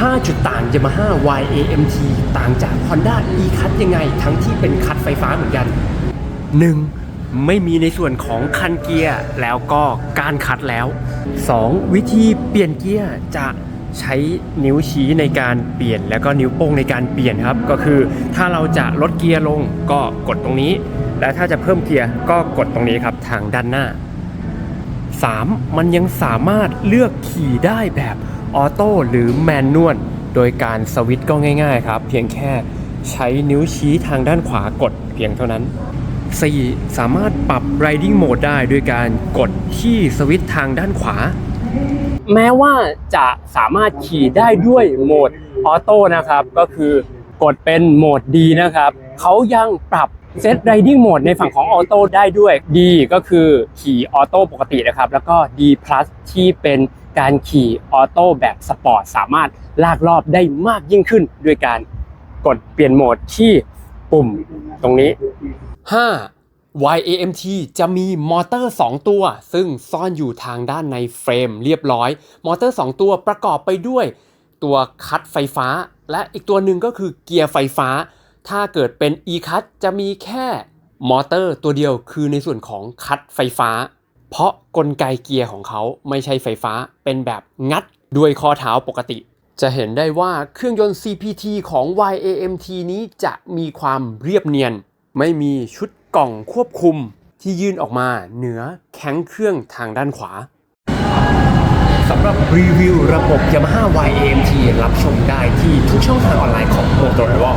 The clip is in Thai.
5 จุดต่าง Yamaha YAMT ต่างจาก Honda e-cut ยังไง ทั้งที่เป็นคัดไฟฟ้าเหมือนกัน 1. ไม่มีในส่วนของคันเกียร์แล้วก็การคัดแล้ว 2. วิธีเปลี่ยนเกียร์จะใช้นิ้วชี้ในการเปลี่ยนแล้วก็นิ้วโป้งในการเปลี่ยนครับ ก็คือถ้าเราจะลดเกียร์ลงก็กดตรงนี้ และถ้าจะเพิ่มเกียร์ก็กดตรงนี้ครับทางด้านหน้า 3. มันยังสามารถเลือกขี่ได้แบบ ออโต้หรือแมนนวลโดยการสวิตช์ก็ง่ายๆครับ เพียงแค่ใช้นิ้วชี้ทางด้านขวากดเพียงเท่านั้น 4. สามารถปรับ riding mode ได้ด้วยการกดที่สวิตช์ทางด้านขวา แม้ว่าจะสามารถขี่ได้ด้วยโหมดออโต้นะครับ ก็คือกดเป็นโหมดดีนะครับ เขายังปรับเซต riding mode ในฝั่งของออโต้ได้ด้วย D ก็คือขี่ออโต้ปกตินะครับ แล้วก็ D plus ที่เป็น การขี่ออโต้แบบสปอร์ตสามารถลากรอบได้มากยิ่งขึ้น ด้วยการกดเปลี่ยนโหมดที่ปุ่มตรงนี้ 5. YAMT จะมีมอเตอร์ 2 ตัว ซึ่งซ่อนอยู่ทางด้านในเฟรมเรียบร้อย มอเตอร์ 2 ตัวประกอบไปด้วย ตัวคัตไฟฟ้า และอีกตัวหนึ่งก็คือเกียร์ไฟฟ้า ถ้าเกิดเป็น e-cut จะมีแค่มอเตอร์ตัวเดียวคือในส่วนของคัตไฟฟ้า เพราะกลไกเกียร์ของเขาไม่ใช่ไฟฟ้าเป็นแบบงัดด้วยข้อเท้าปกติ จะเห็นได้ว่าเครื่องยนต์ CPT ของ YAMT นี้จะมีความเรียบเนียน ไม่มีชุดกล่องควบคุมที่ยื่นออกมาเหนือแข้งเครื่องทางด้านขวาสำหรับรีวิวระบบ Yamaha YAMT รับชมได้ที่ทุกช่องทางออนไลน์ของ Motorola